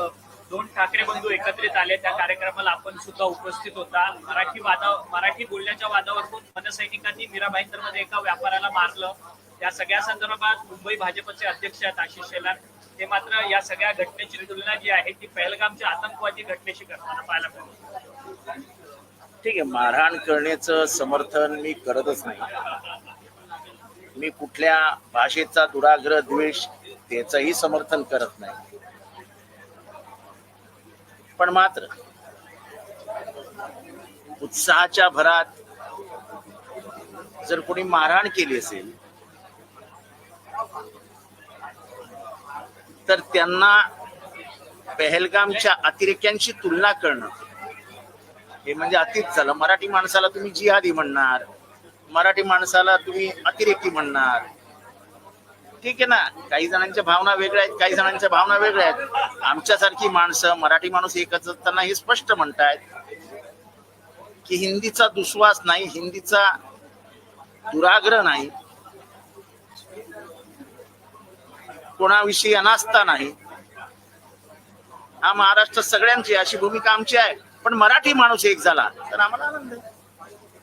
दोन ठाकरे बंधू एकत्रित आले. त्या कार्यक्रमाला आपण सुद्धा उपस्थित होता. मराठी वादा मराठी बोलण्याच्या वादावरून मनसैनिकांनी मीराबाईंदरमध्ये एका व्यापाऱ्याला मारलं. त्या सगळ्या संदर्भात मुंबई भाजपचे अध्यक्ष आहेत आशिष शेलार. ते मात्र या सगळ्या घटनेची तुलना जी आहे ती पहलगामच्या आतंकवादी घटनेशी करताना पाहायला मिळते. ठीक आहे. मारहाण करण्याचं समर्थन मी करतच नाही. मी कुठल्या भाषेचा दुराग्रह द्वेष त्याचंही समर्थन करत नाही. पण मात्र उत्साहाच्या भरात जर कोणी मारहाण केली असेल तर त्यांना पहलगामच्या अतिरेक्यांशी तुलना करणं हे म्हणजे अतिच झालं. मराठी माणसाला तुम्ही जिहादी म्हणणार मराठी माणसाला तुम्ही अतिरेकी म्हणणार ठीक आहे ना? काही जणांच्या भावना वेगळ्या आहेत काही जणांच्या भावना वेगळ्या आहेत. आमच्यासारखी माणसं मराठी माणूस एकच असताना हे स्पष्ट म्हणतायत की हिंदीचा दुस्वास नाही हिंदीचा दुराग्रह नाही. कोणाविषयी अनास्था नाही. हा महाराष्ट्र सगळ्यांची अशी भूमिका आमची आहे. पण मराठी माणूस एक झाला तर आम्हाला आनंद आहे.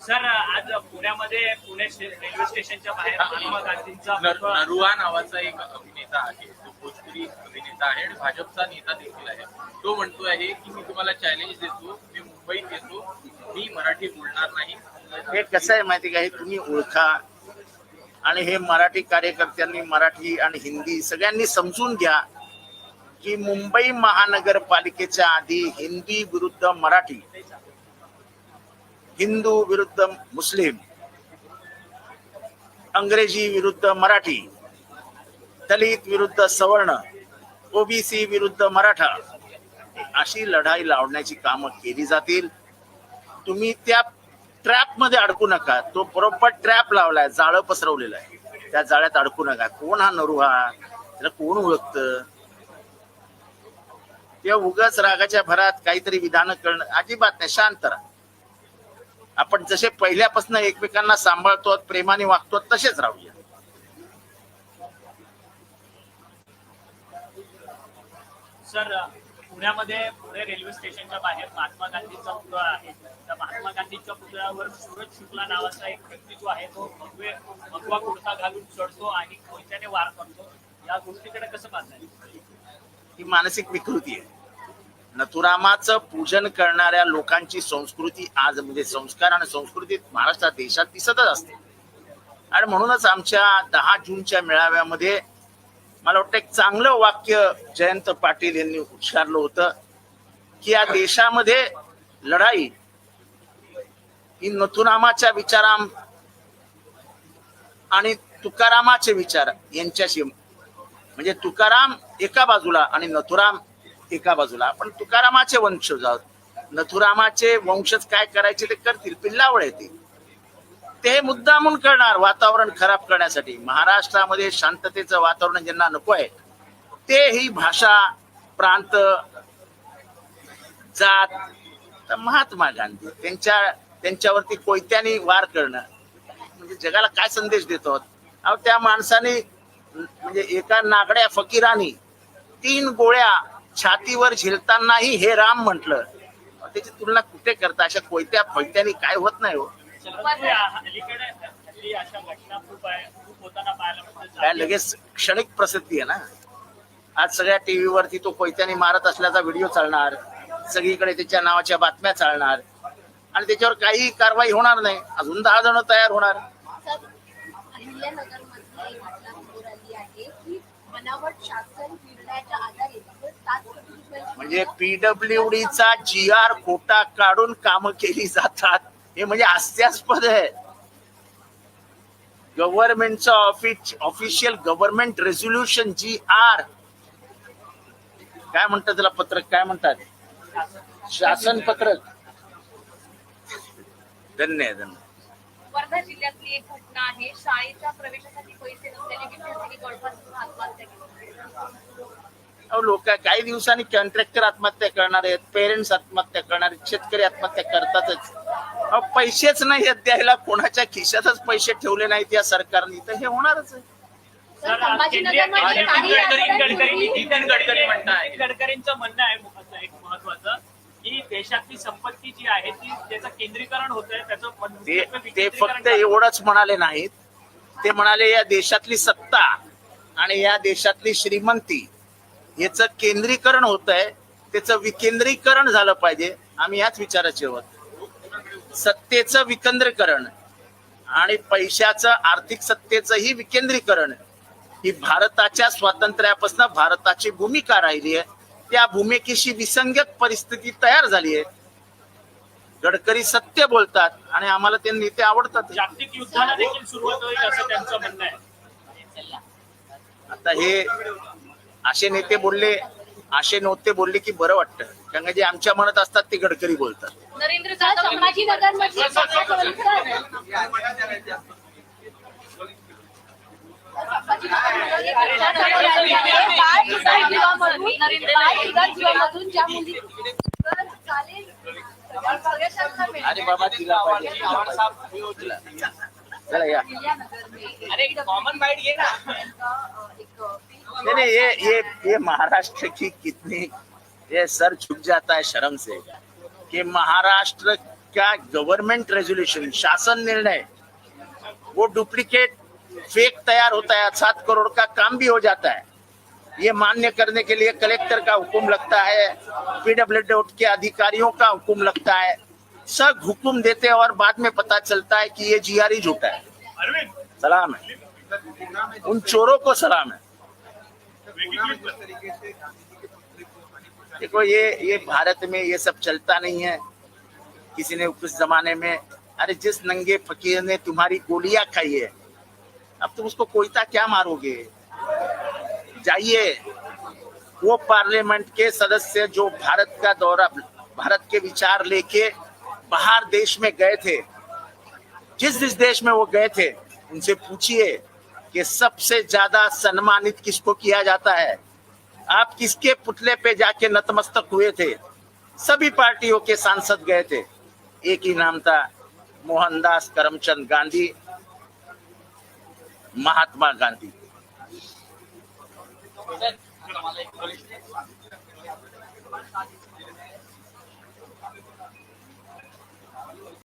सर आज पुण्यामध्ये पुणे रेल्वे स्टेशनच्या बाहेर महात्मा गांधींचा पुतळा- नरुआ नावाचा एक अभिनेता आहे. तो भोजपुरी अभिनेता आहे आणि भाजपचा नेता देखील आहे. तो म्हणतो आहे की मी तुम्हाला चॅलेंज देतो मी मुंबईत येतो मी मराठी बोलणार नाही. हे कसं आहे माहिती का? हे तुम्ही ओळखा. आणि हे मराठी कार्यकर्त्यांनी मराठी आणि हिंदी सगळ्यांनी समजून घ्या की मुंबई महानगरपालिकेच्या आधी हिंदी विरुद्ध मराठी हिंदू विरुद्ध मुस्लिम अंग्रेजी विरुद्ध मराठी दलित विरुद्ध सवर्ण ओबीसी विरुद्ध मराठा अशी लढाई लावण्याची कामं केली जातील. तुम्ही त्या ट्रॅपमध्ये अडकू नका. तो बरोबर ट्रॅप लावलाय जाळं पसरवलेलं आहे. त्या जाळ्यात अडकू नका. कोण हा नरू हा? त्याला कोण ओळखत? त्या उगाच रागाच्या भरात काहीतरी विधान करणं अजिबात नाही. शांत राहा. आपण जसे पहिल्यापासून एकमेकांना सांभाळतो प्रेमाने वागतो तसेच राहूया. सर पुण्यामध्ये पुणे रेल्वे स्टेशनच्या बाहेर महात्मा गांधींचा पुतळा आहे. त्या महात्मा गांधींच्या पुतळ्यावर सूरज शुक्ला नावाचा एक व्यक्तित्व आहे तो भगवे भगवा कुर्ता घालून चढतो आणि कोयत्याने वार करतो. या गोष्टीकडे कसं पाहताय? ही मानसिक विकृती आहे. नथुरामाचं पूजन करणाऱ्या लोकांची संस्कृती आज म्हणजे संस्कार आणि संस्कृती महाराष्ट्रात देशात दिसतच असते. आणि म्हणूनच आमच्या दहा जूनच्या मेळाव्यामध्ये मला वाटतं एक चांगलं वाक्य जयंत पाटील यांनी उच्चारलं होतं की या देशामध्ये लढाई ही नथुरामाच्या विचारा आणि तुकारामाचे विचार यांच्याशी म्हणजे तुकाराम एका बाजूला आणि नथुराम एका बाजूला. आपण तुकारामाचे वंशज आहोत नथुरामाचे वंशज काय करायचे ते करतील पिल्लावळ येतील. ते मुद्दामून करणार वातावरण खराब करण्यासाठी. महाराष्ट्रामध्ये शांततेचं वातावरण ज्यांना नको आहे ते ही भाषा प्रांत जात तर महात्मा गांधी. त्यांच्या त्यांच्यावरती कोयत्याने वार करणं. म्हणजे जगाला काय संदेश देतो? अहो त्या माणसाने म्हणजे एका नागड्या फकीरानी तीन गोळ्या छातीवर झिलतानाही हे राम म्हटलं. त्याची तुलना कुठे करता? अशा कोयत्या फैत्याने काय होत नाही हो. काय लगेच क्षणिक प्रसिद्धी आहे ना? आज सगळ्या टीव्हीवरती तो कोयत्याने मारत असल्याचा व्हिडिओ चालणार. सगळीकडे त्याच्या नावाच्या बातम्या चालणार. आणि त्याच्यावर काही कारवाई होणार नाही. अजून दहा जण तयार होणार. बनावट शासन निर्णयाच्या आधारे म्हणजे पीडब्ल्यू चा जी आर कोटा काढून काम केली जातात. हे म्हणजे हास्यास्पद आहे. गव्हर्नमेंटचा office official government resolution G R काय म्हणतात त्याला पत्रक? काय म्हणतात? शासन पत्रक. धन्य आहे, धन्य. वर्धा जिल्ह्यातली एक घटना आहे. शाळेच्या प्रवेशासाठी पैसे नसल्याने विद्यार्थ्यांनी गळफास आत्महत्या केली लोक काही दिवसांनी कॉन्ट्रॅक्टर आत्महत्या करणार आहेत पेरेंट्स आत्महत्या करणार आहेत शेतकरी आत्महत्या करतातच. अहो पैसेच नाही आहेत द्यायला कोणाच्या खिशातच पैसे ठेवले नाहीत या सरकारने. तर हे होणारच आहे. गडकरींचं म्हणणं आहे एक महत्वाचं की देशातली संपत्ती जी आहे ती त्याचं केंद्रीकरण होत आहे त्याचं ते फक्त एवढंच म्हणाले नाहीत. ते म्हणाले या देशातली सत्ता आणि या देशातली श्रीमंती याचं केंद्रीकरण होत आहे त्याचं विकेंद्रीकरण झालं पाहिजे. आम्ही याच विचाराचे आहोत सत्तेचं विकेंद्रीकरण आणि पैशाचं आर्थिक सत्तेचंही विकेंद्रीकरण ही भारताच्या स्वातंत्र्यापासून भारताची भूमिका राहिली आहे त्या भूमिकेशी विसंगत परिस्थिती तयार झाली आहे गडकरी सत्य बोलतात आणि आम्हाला ते नेते आवडतात. जागतिक युद्धाला देखील सुरुवात होईल असं त्यांचं म्हणणं आहे. आता हे असे नेते बोलले असे नव्हते बोलले की बरं वाटतं कारण जे आमच्या मनात असतात ते गडकरी बोलतात. अरे बाबा तिला पाहिजे. चला या अरे कॉमन बाईट घे ना एक नहीं ये ये ये महाराष्ट्र की कितनी, ये सर झुक जाता है शर्म से। कि महाराष्ट्र का गवर्नमेंट रेजोल्यूशन शासन निर्णय, वो डुप्लीकेट फेक तैयार होता है, सात करोड़ का काम भी हो जाता है। ये मान्य करने के लिए कलेक्टर का हुक्म लगता है पीडब्ल्यू के अधिकारियों का हुक्म लगता है। सब हुक्म देते हैं और बाद में पता चलता है कि ये जीआरई झूठा है। सलाम है। उन चोरों को सलाम है। देखो ये ये भारत में ये सब चलता नहीं है। किसी ने उस जमाने में अरे जिस नंगे फकीर ने तुम्हारी गोलियाँ खाई है अब तुम उसको कोयता क्या मारोगे? जाइए वो पार्लियामेंट के सदस्य जो भारत का दौरा भारत के विचार लेके बाहर देश में गए थे जिस जिस देश में वो गए थे उनसे पूछिए। कि सबसे ज़्यादा सम्मानित किसको किया जाता है? आप किसके पुतले पे जाके नतमस्तक हुए थे? सभी पार्टियों के सांसद गए थे। एक ही नाम था मोहनदास करमचंद गांधी, महात्मा गांधी।